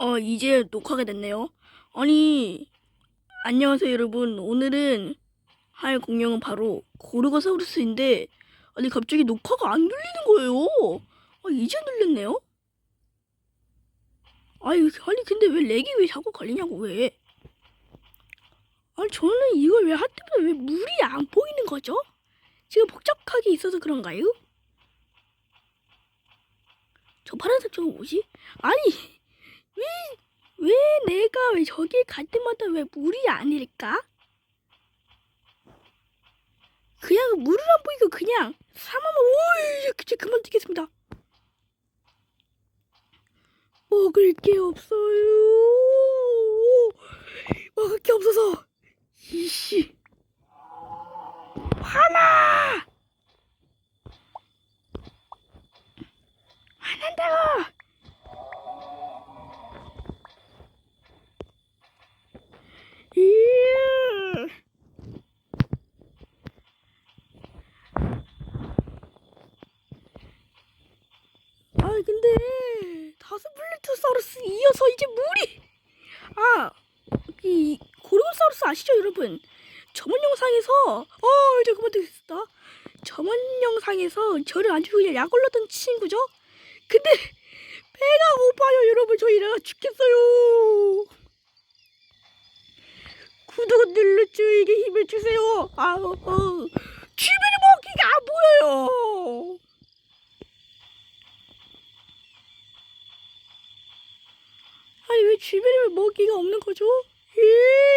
어, 이제 녹화가 됐네요. 아니, 안녕하세요, 여러분. 오늘은 할 공룡은 바로 고르고사우루스인데, 아니, 갑자기 녹화가 안 눌리는 거예요. 아, 이제 눌렸네요? 아니, 아니, 근데 왜 렉이 왜 자꾸 걸리냐고, 왜? 아니, 저는 이걸 왜할 때마다 왜 물이 안 보이는 거죠? 지금 복잡하게 있어서 그런가요? 저 파란색 저거 뭐지? 아니, 왜, 왜 내가 왜 저길 갈 때마다 왜 물이 아닐까? 그냥 물을 안 보이고 그냥 사마만 오이 이제 그만 듣겠습니다. 먹을 게 없어요. 먹을 게 없어서 이씨 화나 화난다고. 이야. 아 근데 다스플레토사우루스 이어서 이제 물이 아이 고르고사우루스 아시죠 여러분? 저번 영상에서 어 이제 그만 듣겠습니다. 저번 영상에서 저를 아주 그냥 약 올랐던 친구죠? 근데 배가 고파요 여러분. 저 이래가 죽겠어요. 구독 눌러 저에게 힘을 주세요. 아우 어. 주변에 먹기가 안 보여요. 아니 왜 주변에 왜 먹이가 없는 거죠? 에이씨. 어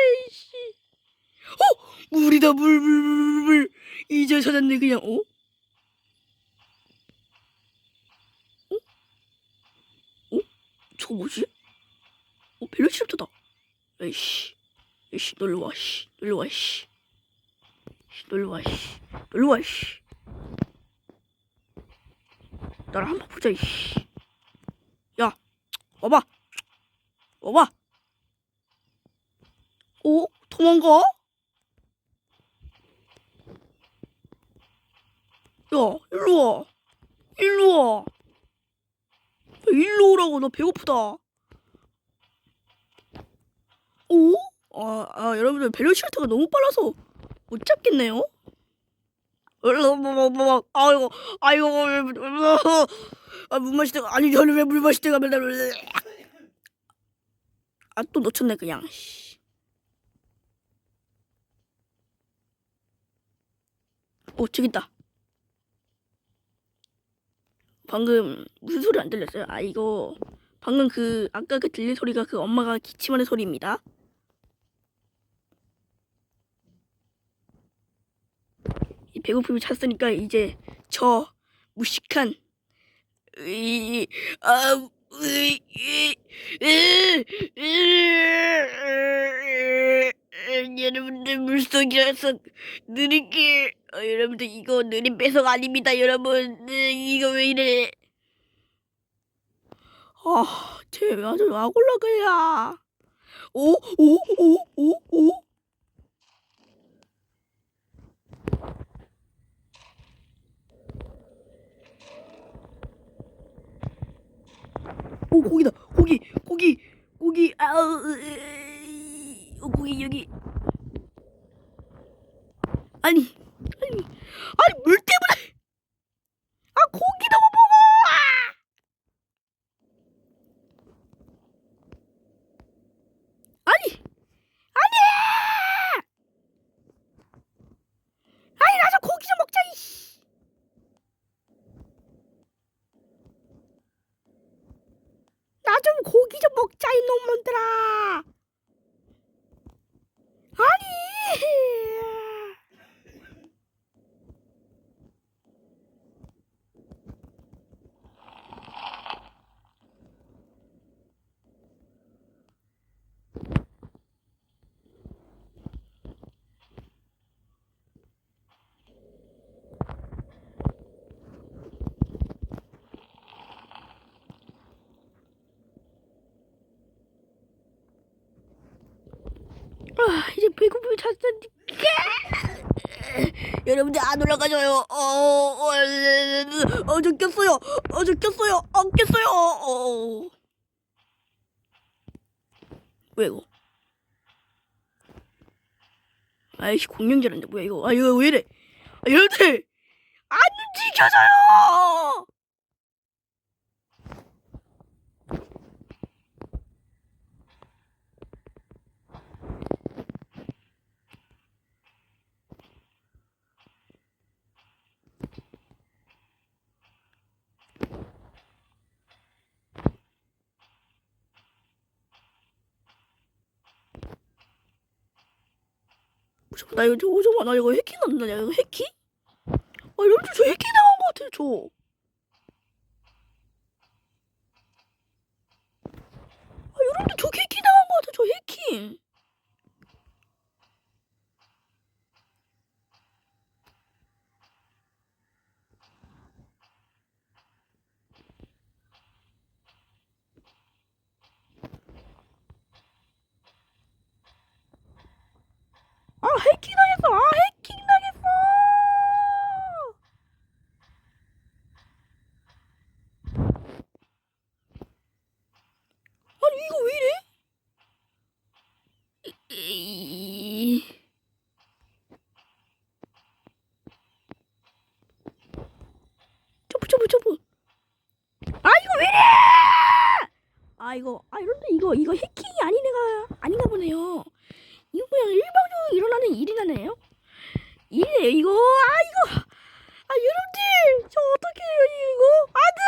물이다 물 물 물 물 이제 찾았네 그냥 어? 어? 어? 저거 뭐지? 어 벨로시럽터다. 에이씨. 에이씨 놀러 와 씨. 놀러 와 씨. 씨, 놀러 와 씨. 놀러 와 씨. 나랑 한번 보자 이씨. 야 와봐. 와봐. 어? 도망가? 야, 일로 와. 일로 와. 야, 일로 오라고. 나 배고프다. 오? 아, 아 여러분들 벨로시르트가 너무 빨라서 못 잡겠네요. 뭐, 뭐, 뭐, 아이고, 아이고, 아, 물 마실 때가 아니 저는 왜 물 마실 때가 맨날 아 또 놓쳤네 그냥 씨. 오 저기 있다 방금 무슨 소리 안 들렸어요? 아 이거 방금 그 아까 그 들린 소리가 그 엄마가 기침하는 소리입니다 이 배고픔이 찼으니까 이제 저 무식한 이, 아, 으이, 이, 으, 으, 여러분들 물속이라서 느리게. 어, 여러분들 이거 느린 배석 아닙니다 여러분. 으, 이거 왜 이래? 아쟤 아주 막 올라가야 오 오 오 오 오. 오 고기다. 고기 고기 고기. 아우 고기 여기. 아니 아니 아니 물 때문에. 아 고기 너무 먹어! 아! 아니 아니! 아니 나좀 고기 좀 먹자 이씨. 나 좀 고기 좀 먹자 이놈들아 아니 아, 이제 배고픔이 찼으니까 여러분들 안 올라가져요. 어, 어, 어, 저 꼈어요. 어, 저 꼈어요. 어, 꼈어요. 어. 뭐야 이거? 아이씨 공룡자란데 뭐야 이거? 아 이거 왜 이래? 아 여러분들 안 움직여져요. 나 이거 저 잠깐 나 이거 해킹 났나? 야 이거 해킹? 아 여러분들 저 해킹 당한 것 같아요 저. 아 여러분들 저 해킹 당한 것 같아 저 해킹. 해킹 당했어. 아 해킹 당했어. 아니 이거 왜 이래? 이- 점프 점프 점프. 아 이거 왜 이래? 아 이거 아 여러분들 이거 이거 해킹이 아닌 애가 아닌가 보네요. 그냥 일방적으로 일어나는 일이라네요. 일이에요 이거 아 이거. 아 여러분들 저 어떻게 해요 이거? 안돼